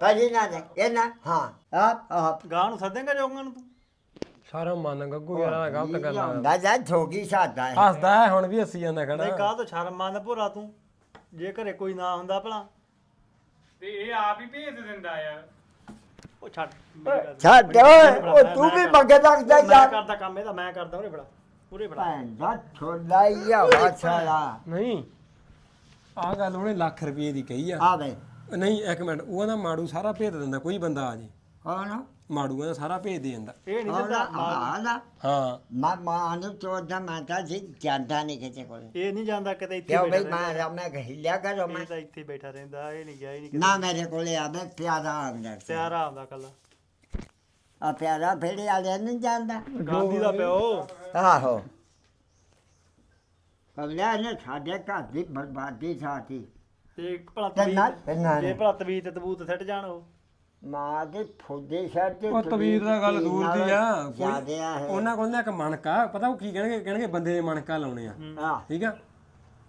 ਪਾਣੀ ਨਾ ਦੇ ਇਹ ਨਾ ਹਾਂ ਆਪ ਆਪ। ਗਾਂ ਨੂੰ ਸੱਦੇਂਗਾ ਜੋਗਾਂ ਨੂੰ ਤੂੰ? ਸਾਰਾ ਮਨ ਗੱਗੂ ਯਾਰ ਆਹ ਗਲਤ ਗੱਲਾਂ ਹੁੰਦਾ ਜਾ ਝੋਗੀ ਸਾਦਾ ਹੈ। ਹੱਸਦਾ ਹੈ ਹੁਣ ਵੀ ਹੱਸੀ ਜਾਂਦਾ ਨਹੀਂ ਖੜਾ ਕਾਹ ਤੋਂ ਸ਼ਰਮ ਮੰਨ ਭੋਰਾ ਤੂੰ? ਜੇ ਘਰੇ ਕੋਈ ਨਾ ਹੁੰਦਾ ਭਲਾ। ਤੇ ਇਹ ਆਪ ਹੀ ਭੇਜ ਦਿੰਦਾ ਯਾਰ। ਉਹ ਛੱਡ। ਮੇਰੀ ਗੱਲ। ਛੱਡ ਓਏ ਉਹ ਤੂੰ ਵੀ ਮੰਗੇ ਲੱਗਦਾ ਮੈਂ ਯਾਰ ਕਰਦਾ ਕੰਮ ਇਹਦਾ ਮੈਂ ਕਰਦਾ ਉਰੇ ਬੜਾ ਉਰੇ ਬੜਾ ਭੈਣ ਦਾ ਛੋਲਾ ਹੀ ਆ ਵਾਛਾਲਾ। ਨਹੀਂ ਆਹ ਗੱਲ ਉਹਨੇ ਲੱਖ ਰੁਪਏ ਦੀ ਕਹੀ ਆ। ਆ ਵੇ। ਨਹੀਂ ਇੱਕ ਮਿੰਟ ਉਹ ਨਾ ਮਾੜੂ ਸਾਰਾ ਭੇਜ ਦਿੰਦਾ ਕੋਈ ਬੰਦਾ ਆ ਜੇ। ਮਾੜੂ ਦਾ ਸਾਰਾ ਭੇਜ ਦੇ ਜਾਂਦਾ। ਇਹ ਨਹੀਂ ਆਉਂਦਾ ਦਿੰਦਾ। ਹਾਂ ਨਾ। ਹਾਂ। ਮੈਂ ਮਾਂ ਨੂੰ ਚੋਦਾ ਮੈਂ ਤਾਂ ਜੀ ਜਾਂਦਾ ਨਹੀਂ ਕਿਤੇ ਕੋਲ। ਇਹ ਨਹੀਂ ਜਾਂਦਾ ਕਿਤੇ ਇੱਥੇ ਕਿਉਂ ਬੈਠਾ ਬਈ ਮੈਂ ਰਹਿੰਦਾ। ਮੈਂ ਹਿੱਲਿਆ ਕਰੋ ਮੈਂ। ਇਹ ਤਾਂ ਇੱਥੇ ਬੈਠਾ ਰਹਿੰਦਾ ਇਹ ਨਹੀਂ ਗਿਆ ਇਹ ਨਹੀਂ ਨਾ ਮੇਰੇ ਕੋਲੇ ਆਵੇ ਪਿਆਦਾ ਅੰਦਰ ਪਿਆਰਾ ਆਉਂਦਾ ਕੱਲਾ ਆ ਪਿਆਦਾ ਫੇੜੇ ਵਾਲੇ ਨਹੀਂ ਜਾਂਦਾ। ਗਾਂਧੀ ਦਾ ਪਿਓ। ਆਹੋ। ਅਗਲਾ ਨੇ ਸਾਡੇ ਘਰ ਦੀ ਬਰਬਾਦੀ ਸਾਥੀ। ਤੇ ਇੱਕ ਭਲਾ ਤੇ ਨਾ- ਤੇ ਨਾ- ਤਵੀਤ ਜੇ ਭਲਾ ਤਵੀਤ ਤਬੂਤ ਸਿੱਟ ਜਾਣ ਉਹ। ਮਾਂ ਦੇ ਫੁੱਦੇ ਸ਼ਰ ਤੇ ਉਹ ਤਵੀਰ ਦਾ ਗੱਲ ਦੂਰ ਦੀ ਆ। ਉਹਨਾਂ ਕੋਲ ਨਾ ਇੱਕ ਮਣਕਾ ਪਤਾ ਉਹ ਕੀ ਕਹਿਣਗੇ? ਕਹਿਣਗੇ ਬੰਦੇ ਦੇ ਮਣਕਾ ਲਾਉਣੇ ਆ। ਠੀਕ ਆ?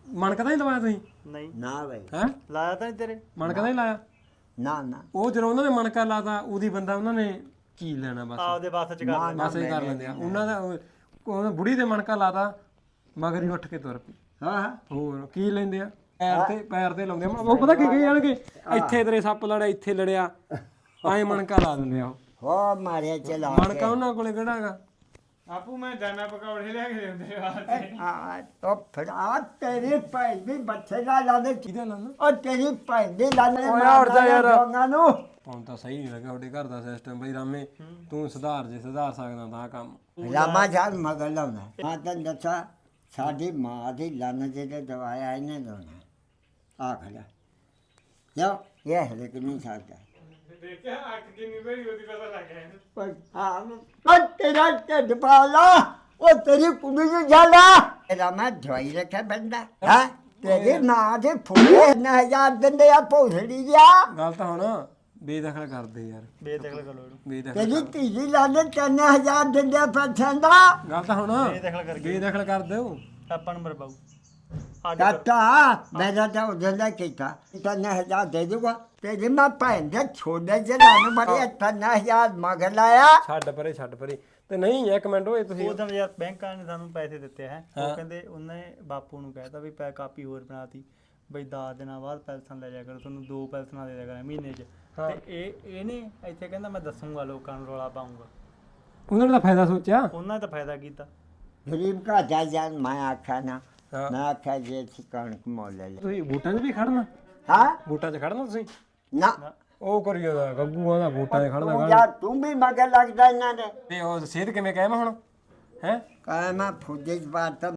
ਮਣਕਾ ਤਾਂ ਨਹੀਂ ਲਵਾਇਆ ਤੁਸੀਂ? ਨਹੀਂ। ਨਾ ਬਈ। ਹੈ? ਲਾਇਆ ਤਾਂ ਨਹੀਂ ਤੇਰੇ? ਮਣਕਾ ਤਾਂ ਨਹੀਂ ਲਾਇਆ? ਨਾ ਨਾ। ਉਹ ਜਦੋਂ ਉਹਨਾਂ ਨੇ ਮਣਕਾ ਲਾਤਾ ਉਹਦੀ ਬੰਦਾ ਉਹਨਾਂ ਨੇ ਕੀ ਲੈਣਾ ਬਸ। ਆਪਦੇ ਬੱਸ ਚ ਕਰ ਨਾ, ਬਸ ਇਹ ਕਰ ਲੈਂਦੇ ਆ। ਉਹਨਾਂ ਦਾ ਉਹ- ਉਹਨਾਂ ਬੁੜੀ ਦੇ ਮਣਕਾ ਲਾਤਾ ਮਗਰ ਹੀ ਉੱਠ ਕੇ ਤੁਰ ਪਈ। ਹਾਂ ਹੋਰ ਕੀ ਲੈਂਦੇ ਆ? ਪੈਰ ਤੇ ਪੈਰ ਤੇ ਲਾਉਂਦੇ ਆ। ਉਹ ਪਤਾ ਕੀ ਕਹੀ ਜਾਣਗੇ? ਇੱਥੇ ਤੇਰੇ ਸੱਪ ਲੜਿਆ ਇੱਥੇ ਲੜਿਆ। ਆਏ ਮਣਕਾ ਲਾ ਦਿੰਦੇ ਆ ਉਹ। ਹੋ ਮਾਰਿਆ ਚਲਾ ਮਣਕਾ ਉਹਨਾਂ ਕੋਲੇ ਕਿਹੜਾ ਹੈਗਾ? ਆਪੂ ਮੈਂ ਜਾਣਾ ਪਕੌੜੇ ਲੈ ਕੇ ਦਿੰਦੇ ਵਾਸਤੇ ਆ ਤੋ ਫਿਰ ਆ ਤੇਰੀ ਭੈਣ ਦੀ ਬੱਚੇ ਦਾ ਲਾਦੇ ਕਿਹਦਾ ਲਾਣਾ ਉਹ ਤੇਰੀ ਭੈਣ ਦੀ ਲਾਦੇ ਓਏ ਹਟ ਜਾ ਯਾਰ। ਦੋਨਾਂ ਨੂੰ। ਹੁਣ ਤਾਂ ਸਹੀ ਨਹੀਂ ਲੱਗਾ ਤੁਹਾਡੇ ਘਰ ਦਾ ਸਿਸਟਮ ਬਈ ਰਾਮੇ ਤੂੰ ਸੁਧਾਰ ਜੇ ਸੁਧਾਰ ਸਕਦਾ ਤਾਂ ਆਹ ਕੰਮ। ਰਾਮਾ ਜਾਨ ਮਗਰ ਲਾਉਣਾ। ਹਾਂ ਤਾਂ ਦੱਸਾਂ ਸਾਡੀ ਮਾਂ ਦੀ ਲੰਨ ਜਿਹਦੇ ਦਵਾਇਆ ਇਹਨੇ ਦੋਣਾ ਆ ਖੜਾ। ਲਓ ਇਹ ਹਲੇ ਕਿ ਨਹੀਂ ਸਕਦਾ ਦੇਖਿਆ ਅੱਖ ਕਿੰਨੀ ਭਰੀ ਉਹਦੀ ਪਤਾ ਲੱਗ ਗਿਆ ਇਹਨੂੰ। ਪਰ ਹਾਂ ਪਰ ਤੇਰਾ ਢਿੱਡ ਪਾਲਾ ਉਹ ਤੇਰੀ ਕੁੜੀ ਨੂੰ ਜਾਣਾ ਇਹਦਾ ਮੈਂ ਦਵਾਈ ਰੱਖਿਆ ਬੰਦਾ ਹਾਂ? ਤੇਰੀ ਮਾਂ ਦੇ ਫੁੱਲੇ ਨਾ ਹਜ਼ਾਰ ਦਿੰਦੇ ਆ ਭੋਸੜੀ ਗਿਆ ਗੱਲ ਤਾਂ ਹੁਣ ਬੇਦਖਲ ਕਰਦੇ ਯਾਰ। ਬੇਦਖਲ ਕਰੋ ਇਹਨੂੰ। ਬੇਦਖਲ ਤੇਰੀ ਧੀ ਦੀ ਲਾਦੇ ਤਿੰਨ ਹਜ਼ਾਰ ਦਿੰਦੇ ਆ ਪੈਸਣ ਦਾ। ਗੱਲ ਤਾਂ ਹੁਣ ਬੇਦਖਲ ਕਰਕੇ। ਬੇਦਖਲ ਕਰ ਦਿਓ। ਆਪਾਂ ਨੂੰ ਮਰਵਾਉ ਅੱਡ ਕਾਤਾ ਮੈਂ ਤਾਂ ਉਹਦੇ ਨਾਲ ਕੀਤਾ। ਤਿੰਨ ਹਜ਼ਾਰ ਦੇ ਦੂਗਾ ਤੇ ਜੇ ਮੈਂ ਭੈਣ ਦੇ ਛੋੜੇ ਜਿਹੇ ਨੂੰ ਬੜੇ ਤਿੰਨ ਹਜ਼ਾਰ ਮਗਰ ਲਾਇਆ। ਛੱਡ ਪਰੇ ਛੱਡ ਪਰੇ। ਤੇ ਨਹੀਂ ਇੱਕ ਮਿੰਟ ਓਏ ਤੁਸੀਂ ਉਦੋਂ ਯਾਰ ਬੈਂਕਾਂ ਨੇ ਸਾਨੂੰ ਪੈਸੇ ਦਿੱਤੇ ਹੈ। ਉਹ ਕਹਿੰਦੇ ਉਹਨੇ ਬਾਪੂ ਨੂੰ ਕਹਿਤਾ ਵੀ ਪੈ ਕਾਪੀ ਹੋਰ ਬਣਾਤੀ। ਬਈ 10 ਦਿਨਾਂ ਬਾਅਦ ਪੈਲਸਨ ਲੈ ਜਾ ਕਰੋ ਤੁਹਾਨੂੰ ਦੋ ਪੈਲਸਨਾਂ ਦੇ ਦਿਆ ਕਰਾਂ ਮਹੀਨੇ 'ਚ। ਤੇ ਇਹ ਇਹਨੇ ਇੱਥੇ ਕਹਿੰਦਾ ਮੈਂ ਦੱਸੂਗਾ ਲੋਕਾਂ ਨੂੰ ਰੌਲਾ ਪਾਉਂਗਾ ਉਹਨਾਂ ਨੇ ਤਾਂ ਫਾਇਦਾ ਸੋਚਿਆ। ਉਹਨਾਂ ਨੇ ਤਾਂ ਫਾਇਦਾ ਕੀਤਾ। ਗਰੀਬ ਕਾ ਜਾ ਜਾਨ ਮੈਂ ਆਖਿਆ ਨਾ ਹਾਂ। ਮੈਂ ਆਖਿਆ ਜੇ ਅਸੀਂ ਕਣਕ ਮੁੱਲ ਲੈ। ਤੁਸੀਂ ਵੋਟਾਂ 'ਚ ਵੀ ਖੜਨਾ? ਹਾਂ? ਵੋਟਾਂ 'ਚ ਖੜਨਾ ਤੁਸੀਂ? ਨਾ। ਉਹ ਕਰੀ ਜਾਂਦਾ ਗੱਗੂ ਆਂਦਾ ਵੋਟਾਂ 'ਚ ਖੜਨਾ ਤੂੰ ਯਾਰ ਤੂੰ ਵੀ ਮਗਰ ਲੱਗਦਾ ਇਹਨਾਂ ਦੇ। ਤੇ ਉਹ ਸਿਹਤ ਕਿਵੇਂ ਕਹਿ ਮੈਂ ਹੁਣ? ਹੈ? ਕਹਾਂ ਮੈਂ ਫੁੱਦੇ ਚ ਬਾਤ